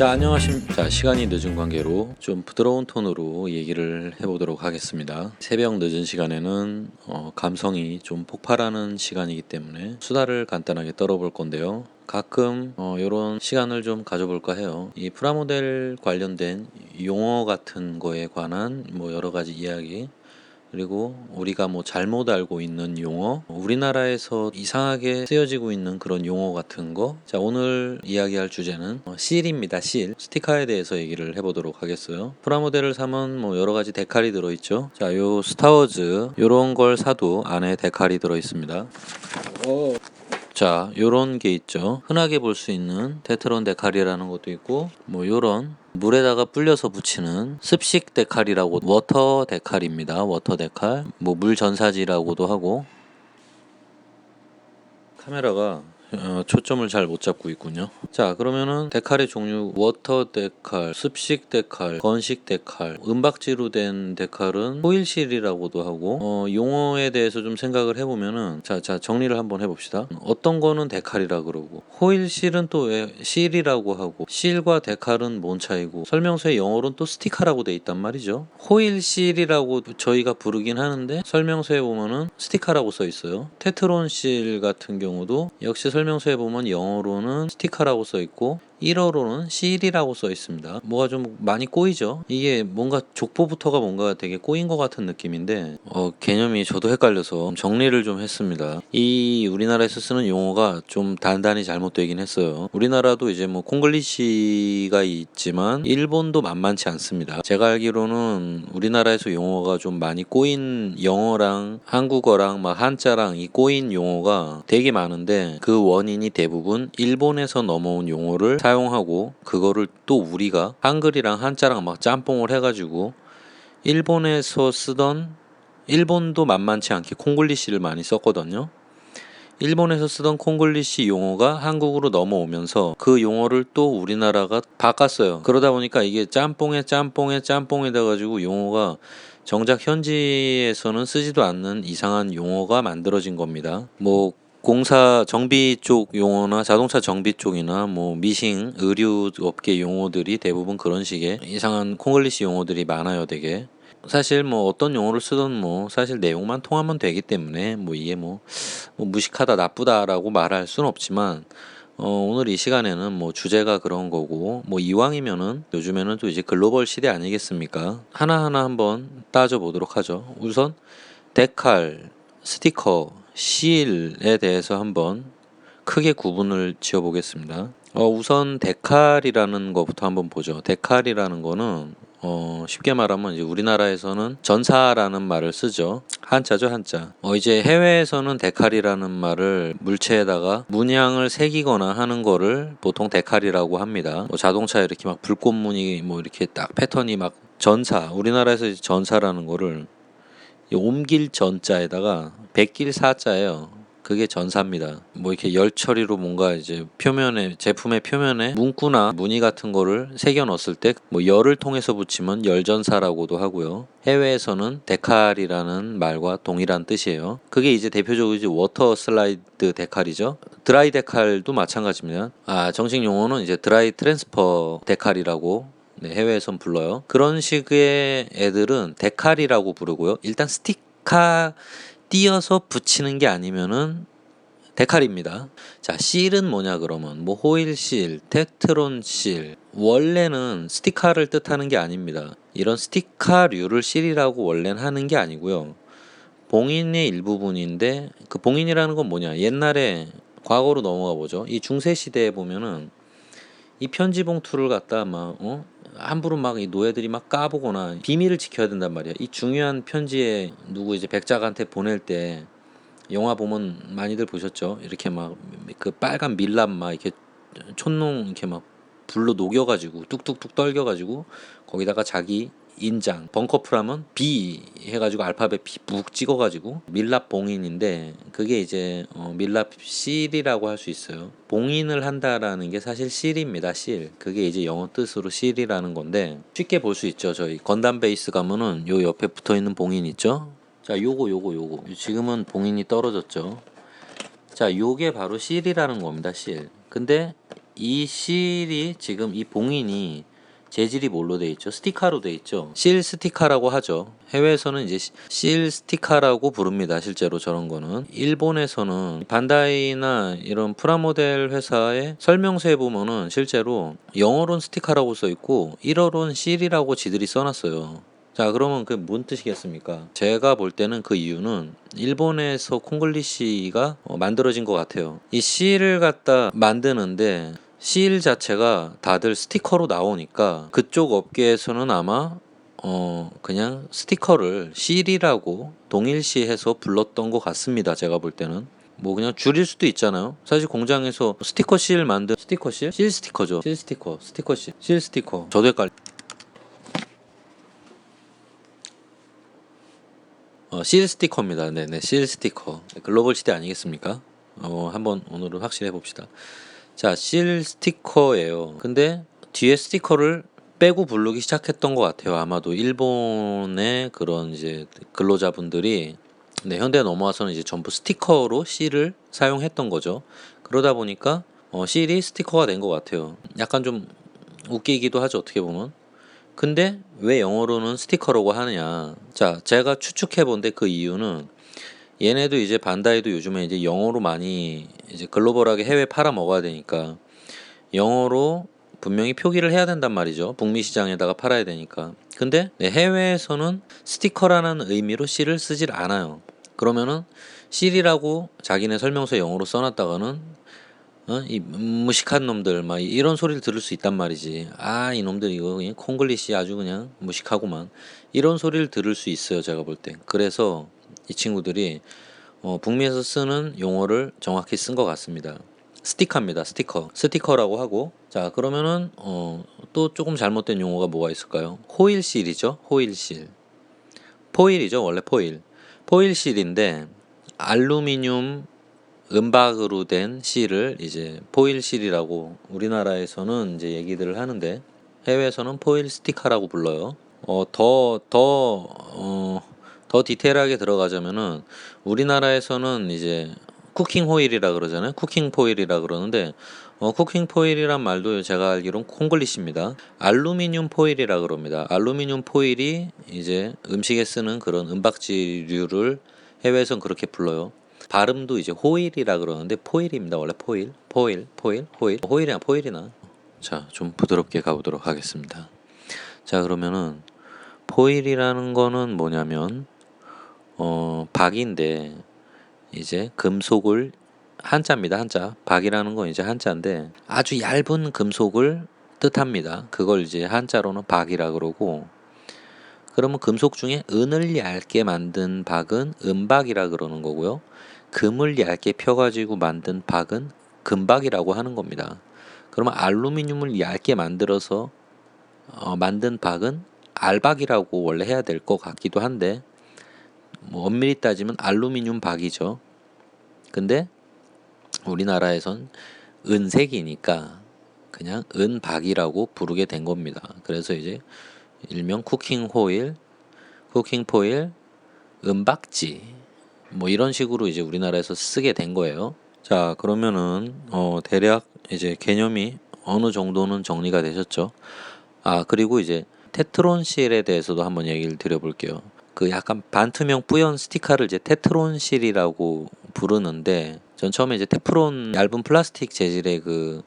자 안녕하십니까. 자 시간이 늦은 관계로 좀 부드러운 톤으로 얘기를 해보도록 하겠습니다. 새벽 늦은 시간에는 어, 감성이 좀 폭발하는 시간이기 때문에 수다를 간단하게 떨어볼 건데요. 가끔 어, 이런 시간을 좀 가져볼까 해요. 이 프라모델 관련된 용어 같은 거에 관한 뭐 여러 가지 이야기 그리고 우리가 뭐 잘못 알고 있는 용어, 우리나라에서 이상하게 쓰여지고 있는 그런 용어 같은 거. 자, 오늘 이야기할 주제는 어, 실입니다. 실. 스티커에 대해서 얘기를 해보도록 하겠어요. 프라모델을 사면 뭐 여러 가지 데칼이 들어있죠. 자, 요 스타워즈 요런 걸 사도 안에 데칼이 들어있습니다. 자, 요런 게 있죠. 흔하게 볼 수 있는 테트론 데칼이라는 것도 있고, 뭐 요런 물에다가 불려서 붙이는 습식 데칼이라고 워터 데칼입니다. 워터 데칼. 뭐 물 전사지라고도 하고. 카메라가 어, 초점을 잘 못 잡고 있군요. 자, 그러면은 데칼의 종류 워터 데칼, 습식 데칼, 건식 데칼, 은박지로 된 데칼은 호일실이라고도 하고 어, 용어에 대해서 좀 생각을 해보면은 자, 자 정리를 한번 해봅시다. 어떤 거는 데칼이라 그러고 호일실은 또 왜 실이라고 하고 실과 데칼은 뭔 차이고 설명서의 영어로는 또 스티커라고 돼 있단 말이죠. 호일실이라고 저희가 부르긴 하는데 설명서에 보면은 스티커라고 써 있어요. 테트론 실 같은 경우도 역시 설 명서에 보면 영어로는 스티커라고 써 있고 1어로는 실이라고 써 있습니다. 뭐가 좀 많이 꼬이죠? 이게 뭔가 족보부터가 뭔가 되게 꼬인 것 같은 느낌인데 어, 개념이 저도 헷갈려서 정리를 좀 했습니다. 이 우리나라에서 쓰는 용어가 좀 단단히 잘못되긴 했어요. 우리나라도 이제 뭐 콩글리시가 있지만 일본도 만만치 않습니다. 제가 알기로는 우리나라에서 용어가 좀 많이 꼬인 영어랑 한국어랑 막 한자랑 이 꼬인 용어가 되게 많은데 그 원인이 대부분 일본에서 넘어온 용어를 사용하고 그거를 또 우리가 한글이랑 한자랑 막 짬뽕을 해가지고 일본에서 쓰던 일본도 만만치 않게 콩글리시를 많이 썼거든요. 일본에서 쓰던 콩글리시 용어가 한국으로 넘어오면서 그 용어를 또 우리나라가 바꿨어요. 그러다 보니까 이게 짬뽕에 짬뽕에 짬뽕에 돼가지고 용어가 정작 현지에서는 쓰지도 않는 이상한 용어가 만들어진 겁니다. 뭐 공사 정비 쪽 용어나 자동차 정비 쪽이나 뭐 미싱 의류 업계 용어들이 대부분 그런 식의 이상한 콩글리시 용어들이 많아요 되게. 사실 뭐 어떤 용어를 쓰든 뭐 사실 내용만 통하면 되기 때문에 뭐 이게 뭐, 뭐 무식하다 나쁘다라고 말할 수는 없지만 어, 오늘 이 시간에는 뭐 주제가 그런 거고 뭐 이왕이면은 요즘에는 또 이제 글로벌 시대 아니겠습니까? 하나하나 한번 따져 보도록 하죠. 우선 데칼 스티커 실에 대해서 한번 크게 구분을 지어 보겠습니다. 어, 우선 데칼이라는 것부터 한번 보죠. 데칼이라는 거는 어, 쉽게 말하면 이제 우리나라에서는 전사라는 말을 쓰죠. 한자죠, 한자. 어, 이제 해외에서는 데칼이라는 말을 물체에다가 문양을 새기거나 하는 거를 보통 데칼이라고 합니다. 뭐 자동차에 이렇게 막 불꽃무늬 뭐 이렇게 딱 패턴이 막 전사, 우리나라에서 전사라는 거를 이 옮길 전자에다가 백길 사자예요. 그게 전사입니다. 뭐 이렇게 열 처리로 뭔가 이제 표면에 제품의 표면에 문구나 무늬 같은 거를 새겨 넣었을 때 뭐 열을 통해서 붙이면 열전사라고도 하고요. 해외에서는 데칼이라는 말과 동일한 뜻이에요. 그게 이제 대표적으로 이제 워터 슬라이드 데칼이죠. 드라이 데칼도 마찬가지입니다. 아 정식 용어는 이제 드라이 트랜스퍼 데칼이라고 네, 해외에선 불러요. 그런 식의 애들은 데칼이라고 부르고요. 일단 스티커 띄어서 붙이는 게 아니면은 데칼입니다. 자, 실은 뭐냐 그러면 뭐 호일 실, 테트론 실 원래는 스티커를 뜻하는 게 아닙니다. 이런 스티커류를 실이라고 원래는 하는 게 아니고요. 봉인의 일부분인데 그 봉인이라는 건 뭐냐? 옛날에 과거로 넘어가 보죠. 이 중세 시대에 보면은 이 편지 봉투를 갖다 막 어? 함부로 막 이 노예들이 막 까보거나 비밀을 지켜야 된단 말이야. 이 중요한 편지에 누구 이제 백작한테 보낼 때 영화 보면 많이들 보셨죠? 이렇게 막 그 빨간 밀랍 막 이렇게 촌농 이렇게 막 불로 녹여가지고 뚝뚝뚝 떨겨가지고 거기다가 자기 인장 벙커프라면 B 해가지고 알파벳 B 북 찍어가지고 밀랍 봉인인데 그게 이제 어, 밀랍 실이라고 할 수 있어요. 봉인을 한다라는 게 사실 실입니다. 실 그게 이제 영어 뜻으로 실이라는 건데 쉽게 볼 수 있죠. 저희 건담 베이스 가면은 요 옆에 붙어 있는 봉인 있죠. 자 요거 요거 요거 지금은 봉인이 떨어졌죠. 자 요게 바로 실이라는 겁니다. 실 근데 이 실이 지금 이 봉인이 재질이 뭘로 돼 있죠? 스티카로 돼 있죠. 실 스티카라고 하죠. 해외에서는 이제 시- 실 스티카라고 부릅니다. 실제로 저런 거는 일본에서는 반다이나 이런 프라모델 회사의 설명서에 보면은 실제로 영어로는 스티카라고 써 있고 일어로는 실이라고 지들이 써놨어요. 자 그러면 그 뭔 뜻이겠습니까? 제가 볼 때는 그 이유는 일본에서 콩글리시가 어, 만들어진 것 같아요. 이 실을 갖다 만드는데 실 자체가 다들 스티커로 나오니까 그쪽 업계에서는 아마 어 그냥 스티커를 실이라고 동일시해서 불렀던 것 같습니다. 제가 볼 때는 뭐 그냥 줄일 수도 있잖아요. 사실 공장에서 스티커 실 만든 스티커 실? 실 스티커죠. 실 스티커, 스티커 실, 실 스티커. 저도 헷갈. 어, 실 스티커입니다. 네네, 실 스티커. 글로벌 시대 아니겠습니까? 어, 한번 오늘은 확실히 해봅시다. 자, 실 스티커예요. 근데 뒤에 스티커를 빼고 부르기 시작했던 것 같아요. 아마도 일본의 그런 이제 근로자분들이 네, 현대에 넘어와서는 이제 전부 스티커로 실을 사용했던 거죠. 그러다 보니까 어, 실이 스티커가 된 것 같아요. 약간 좀 웃기기도 하죠. 어떻게 보면. 근데 왜 영어로는 스티커라고 하느냐? 자, 제가 추측해 본데 그 이유는 얘네도 이제 반다이도 요즘에 이제 영어로 많이 이제 글로벌하게 해외 팔아 먹어야 되니까 영어로 분명히 표기를 해야 된단 말이죠. 북미 시장에다가 팔아야 되니까. 근데 네, 해외에서는 스티커라는 의미로 실을 쓰질 않아요. 그러면은 실이라고 자기네 설명서 영어로 써놨다가는 어? 이 무식한 놈들 막 이런 소리를 들을 수 있단 말이지. 아, 이 놈들 이거 콩글리시 아주 그냥 무식하구만. 이런 소리를 들을 수 있어요, 제가 볼 때. 그래서 이 친구들이 어, 북미에서 쓰는 용어를 정확히 쓴 것 같습니다. 스티커입니다. 스티커. 스티커라고 하고 자, 그러면은 어, 또 조금 잘못된 용어가 뭐가 있을까요? 호일실이죠. 호일실. 포일이죠. 원래 포일. 포일실인데 알루미늄 은박으로 된 실을 이제 포일 실이라고 우리나라에서는 이제 얘기들을 하는데 해외에서는 포일 스티커라고 불러요. 어, 더, 더, 어, 더 디테일하게 들어가자면은 우리나라에서는 이제 쿠킹 호일이라 그러잖아요. 쿠킹 포일이라 그러는데 어, 쿠킹 포일이란 말도 제가 알기로는 콩글리시입니다. 알루미늄 포일이라 그럽니다. 알루미늄 포일이 이제 음식에 쓰는 그런 은박지류를 해외에선 그렇게 불러요. 발음도 이제 호일이라 그러는데 포일입니다. 원래 포일, 포일, 포일, 호일, 호일이나 포일이나. 자, 좀 부드럽게 가보도록 하겠습니다. 자, 그러면은 포일이라는 거는 뭐냐면 어, 박인데 이제 금속을 한자입니다. 한자. 박이라는 건 이제 한자인데 아주 얇은 금속을 뜻합니다. 그걸 이제 한자로는 박이라 그러고 그러면 금속 중에 은을 얇게 만든 박은 은박이라 그러는 거고요. 금을 얇게 펴가지고 만든 박은 금박이라고 하는 겁니다. 그러면 알루미늄을 얇게 만들어서 어, 만든 박은 알박이라고 원래 해야 될 것 같기도 한데 뭐 엄밀히 따지면 알루미늄 박이죠. 근데 우리나라에선 은색이니까 그냥 은박이라고 부르게 된 겁니다. 그래서 이제 일명 쿠킹 호일, 쿠킹 포일, 은박지 뭐 이런 식으로 이제 우리나라에서 쓰게 된 거예요. 자 그러면은 어 대략 이제 개념이 어느 정도는 정리가 되셨죠. 아 그리고 이제 테트론 실에 대해서도 한번 얘기를 드려볼게요. 그 약간 반투명 뿌연 스티커를 이제 테트론 실이라고 부르는데 전 처음에 이제 테프론 얇은 플라스틱 재질의 그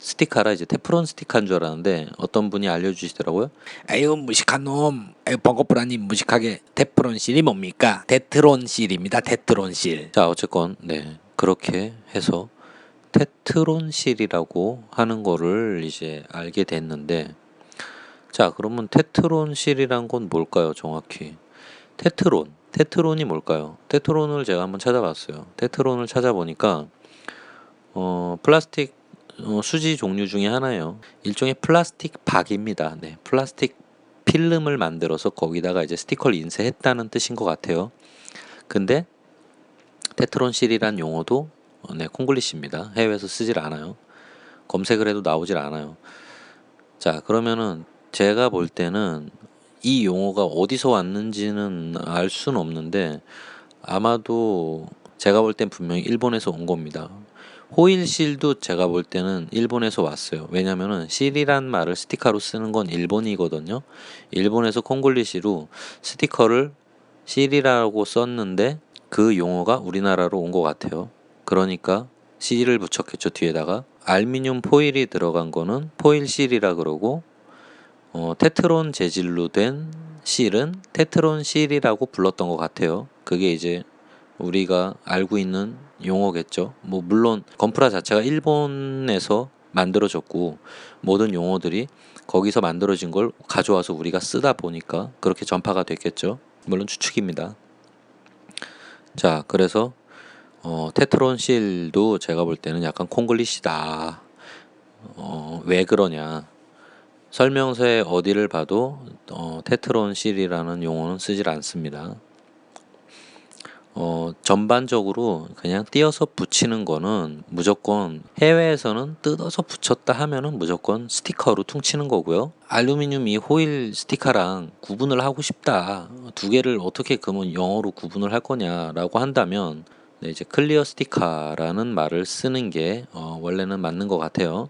스티커라 이제 테프론 스티커인 줄 알았는데 어떤 분이 알려주시더라고요. 아유 무식한 놈. 아유 벙커프라님 무식하게 테프론 실이 뭡니까? 테트론 실입니다 테트론 실. 자 어쨌건 네. 그렇게 해서 테트론 실이라고 하는 거를 이제 알게 됐는데 자 그러면 테트론 실이란 건 뭘까요 정확히 테트론 테트론이 뭘까요 테트론을 제가 한번 찾아봤어요 테트론을 찾아보니까 어 플라스틱 어, 수지 종류 중에 하나예요 일종의 플라스틱 박입니다 네 플라스틱 필름을 만들어서 거기다가 이제 스티커를 인쇄했다는 뜻인 것 같아요 근데 테트론실이란 용어도 어, 네, 콩글리시입니다. 해외에서 쓰질 않아요. 검색을 해도 나오질 않아요. 자, 그러면은 제가 볼 때는 이 용어가 어디서 왔는지는 알 수는 없는데 아마도 제가 볼 땐 분명히 일본에서 온 겁니다. 호일실도 제가 볼 때는 일본에서 왔어요. 왜냐면은 실이란 말을 스티커로 쓰는 건 일본이거든요. 일본에서 콩글리시로 스티커를 실이라고 썼는데 그 용어가 우리나라로 온 것 같아요. 그러니까 실을 붙였겠죠 뒤에다가 알미늄 포일이 들어간 거는 포일 실이라 그러고 어, 테트론 재질로 된 실은 테트론 실이라고 불렀던 것 같아요. 그게 이제 우리가 알고 있는 용어겠죠. 뭐 물론 건프라 자체가 일본에서 만들어졌고 모든 용어들이 거기서 만들어진 걸 가져와서 우리가 쓰다 보니까 그렇게 전파가 됐겠죠. 물론 추측입니다. 자, 그래서 어, 테트론 실도 제가 볼 때는 약간 콩글리시다. 어, 왜 그러냐? 설명서에 어디를 봐도 어, 테트론 실이라는 용어는 쓰질 않습니다. 어, 전반적으로 그냥 띄어서 붙이는 거는 무조건 해외에서는 뜯어서 붙였다 하면은 무조건 스티커로 퉁치는 거고요. 알루미늄 이 호일 스티커랑 구분을 하고 싶다. 두 개를 어떻게 그러면 영어로 구분을 할 거냐라고 한다면 네, 이제 클리어 스티커라는 말을 쓰는 게 어, 원래는 맞는 것 같아요.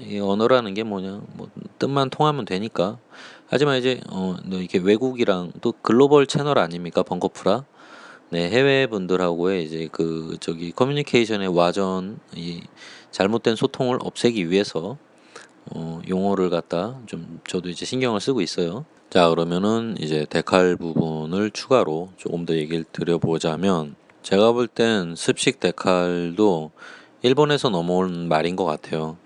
이 언어라는 게 뭐냐, 뭐 뜻만 통하면 되니까. 하지만 이제 어, 너 이게 외국이랑 또 글로벌 채널 아닙니까, 벙커프라? 네, 해외 분들하고의 이제 그 저기 커뮤니케이션의 와전 이 잘못된 소통을 없애기 위해서 어, 용어를 갖다 좀 저도 이제 신경을 쓰고 있어요. 자, 그러면은 이제 데칼 부분을 추가로 조금 더 얘기를 드려보자면 제가 볼 땐 습식 데칼도 일본에서 넘어온 말인 것 같아요.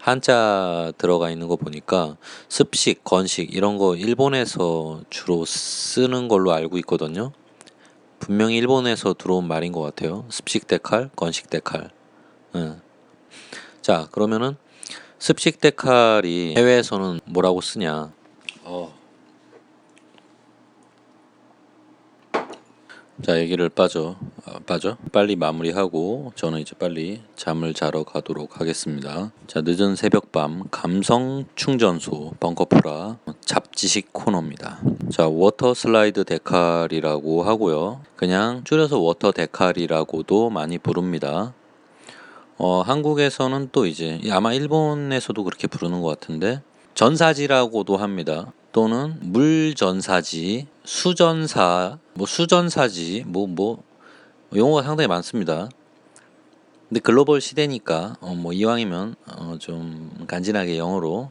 한자 들어가 있는 거 보니까 습식, 건식 이런 거 일본에서 주로 쓰는 걸로 알고 있거든요. 분명히 일본에서 들어온 말인 것 같아요. 습식 데칼, 건식 데칼. 응. 자, 그러면은 습식 데칼이 해외에서는 뭐라고 쓰냐? 어. 자, 얘기를 빠져. 아, 빠져. 빨리 마무리하고 저는 이제 빨리 잠을 자러 가도록 하겠습니다. 자, 늦은 새벽밤 감성 충전소 벙커프라 잡지식 코너입니다. 자, 워터 슬라이드 데칼이라고 하고요. 그냥 줄여서 워터 데칼이라고도 많이 부릅니다. 어, 한국에서는 또 이제 아마 일본에서도 그렇게 부르는 것 같은데 전사지라고도 합니다. 또는 물전사지, 수전사, 뭐 수전사지, 뭐 뭐 용어가 상당히 많습니다. 근데 글로벌 시대니까 어, 뭐 이왕이면 어, 좀 간지나게 영어로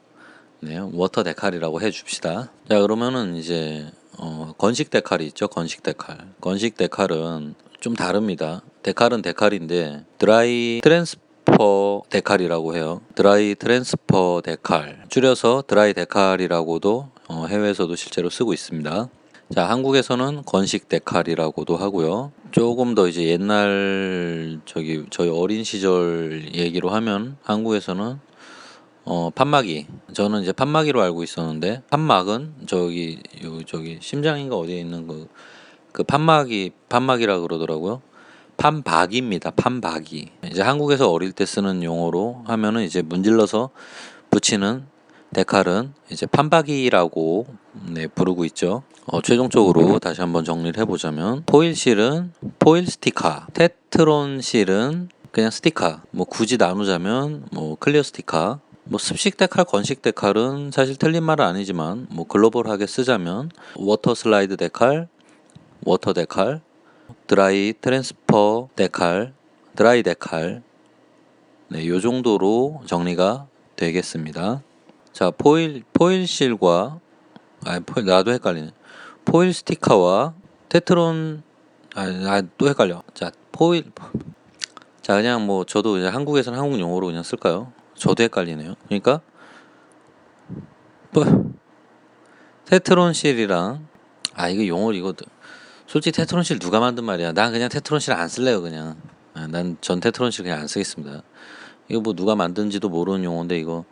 네, 워터 데칼이라고 해 줍시다. 자 그러면은 이제 어, 건식 데칼이 있죠. 건식 데칼. 건식 데칼은 좀 다릅니다. 데칼은 데칼인데 드라이 트랜스퍼 데칼이라고 해요. 드라이 트랜스퍼 데칼. 줄여서 드라이 데칼이라고도 어, 해외에서도 실제로 쓰고 있습니다. 자, 한국에서는 건식 데칼이라고도 하고요. 조금 더 이제 옛날 저기 저희 어린 시절 얘기로 하면 한국에서는 어 판마기 저는 이제 판마기로 알고 있었는데 판막은 저기 요 저기 심장인가 어디에 있는 그 그 판마기 판마기라 그러더라고요. 판박이입니다. 판박이. 이제 한국에서 어릴 때 쓰는 용어로 하면은 이제 문질러서 붙이는 데칼은 이제 판박이라고 네, 부르고 있죠. 어, 최종적으로 다시 한번 정리를 해보자면 포일 실은 포일 스티커, 테트론 실은 그냥 스티커. 뭐 굳이 나누자면 뭐 클리어 스티커, 뭐 습식 데칼, 건식 데칼은 사실 틀린 말은 아니지만 뭐 글로벌하게 쓰자면 워터 슬라이드 데칼, 워터 데칼, 드라이 트랜스퍼 데칼, 드라이 데칼. 네, 요 정도로 정리가 되겠습니다. 자, 포일 포일 실과 아, 포일 나도 헷갈리네. 포일 스티커와 테트론 아, 아, 또 헷갈려. 자, 포일 자, 그냥 뭐 저도 이제 한국에서는 한국 용어로 그냥 쓸까요? 저도 헷갈리네요. 그러니까 뭐 테트론 실이랑 아, 이거 용어 이거 솔직히 테트론 실 누가 만든 말이야? 난 그냥 테트론 실 안 쓸래요, 그냥. 아, 난전 테트론 실 그냥 안 쓰겠습니다. 이거 뭐 누가 만든지도 모르는 용어인데 이거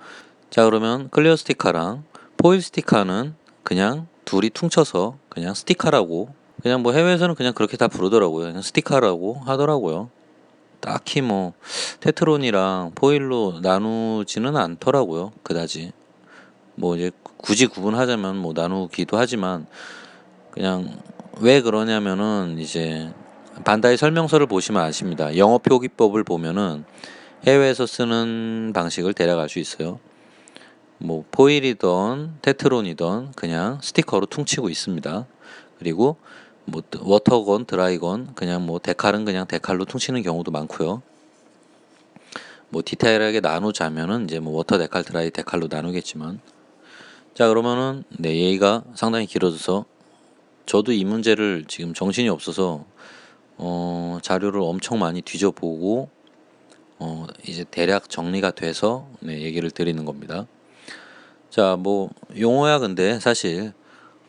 자 그러면 클리어 스티커랑 포일 스티커는 그냥 둘이 퉁쳐서 그냥 스티커라고 그냥 뭐 해외에서는 그냥 그렇게 다 부르더라고요. 그냥 스티커라고 하더라고요. 딱히 뭐 테트론이랑 포일로 나누지는 않더라고요. 그다지 뭐 이제 굳이 구분하자면 뭐 나누기도 하지만 그냥 왜 그러냐면은 이제 반다이 설명서를 보시면 아십니다. 영어 표기법을 보면은 해외에서 쓰는 방식을 알수 있어요. 뭐 포일이던 테트론이던 그냥 스티커로 퉁치고 있습니다. 그리고 뭐 워터건, 드라이건 그냥 뭐 데칼은 그냥 데칼로 퉁치는 경우도 많고요. 뭐 디테일하게 나누자면은 이제 뭐 워터 데칼, 드라이 데칼로 나누겠지만 자 그러면은 네 얘기가 상당히 길어져서 저도 이 문제를 지금 정신이 없어서 어 자료를 엄청 많이 뒤져보고 어 이제 대략 정리가 돼서 네 얘기를 드리는 겁니다. 자 뭐 용어야 근데 사실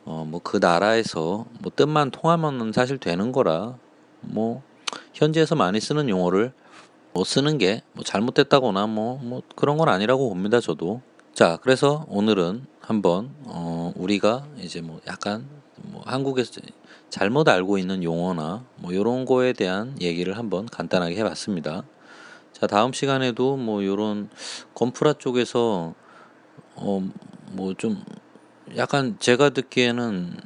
어 뭐 그 나라에서 뭐 뜻만 통하면은 사실 되는 거라 뭐 현지에서 많이 쓰는 용어를 뭐 쓰는 게 뭐 잘못됐다거나 뭐 뭐 그런 건 아니라고 봅니다 저도. 자 그래서 오늘은 한번 어 우리가 이제 뭐 약간 뭐 한국에서 잘못 알고 있는 용어나 뭐 요런 거에 대한 얘기를 한번 간단하게 해봤습니다. 자 다음 시간에도 뭐 요런 건프라 쪽에서 어 뭐 좀 약간 제가 듣기에는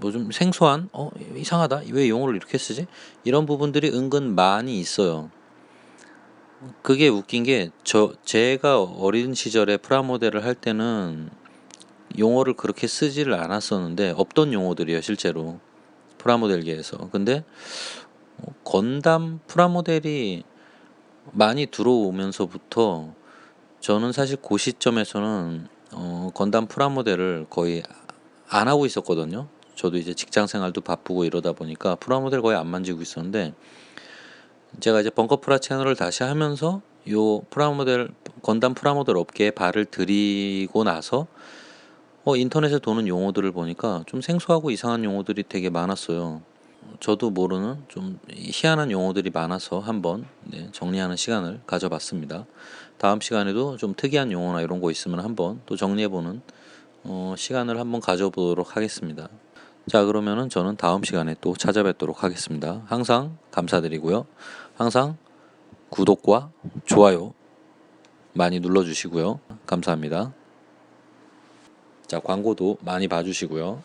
뭐 좀 생소한 어 이상하다? 왜 용어를 이렇게 쓰지? 이런 부분들이 은근 많이 있어요. 그게 웃긴 게 저 제가 어린 시절에 프라모델을 할 때는 용어를 그렇게 쓰지를 않았었는데 없던 용어들이에요 실제로. 프라모델계에서. 근데 어, 건담 프라모델이 많이 들어오면서부터 저는 사실 그 시점에서는 어, 건담 프라모델을 거의 안 하고 있었거든요 저도 이제 직장 생활도 바쁘고 이러다 보니까 프라모델 거의 안 만지고 있었는데 제가 이제 벙커 프라 채널을 다시 하면서 요 프라모델 건담 프라모델 업계에 발을 들이고 나서 어 인터넷에 도는 용어들을 보니까 좀 생소하고 이상한 용어들이 되게 많았어요. 저도 모르는 좀 희한한 용어들이 많아서 한번 네, 정리하는 시간을 가져봤습니다. 다음 시간에도 좀 특이한 용어나 이런 거 있으면 한번 또 정리해보는 어, 시간을 한번 가져보도록 하겠습니다. 자 그러면은 저는 다음 시간에 또 찾아뵙도록 하겠습니다. 항상 감사드리고요. 항상 구독과 좋아요 많이 눌러주시고요. 감사합니다. 자 광고도 많이 봐주시고요.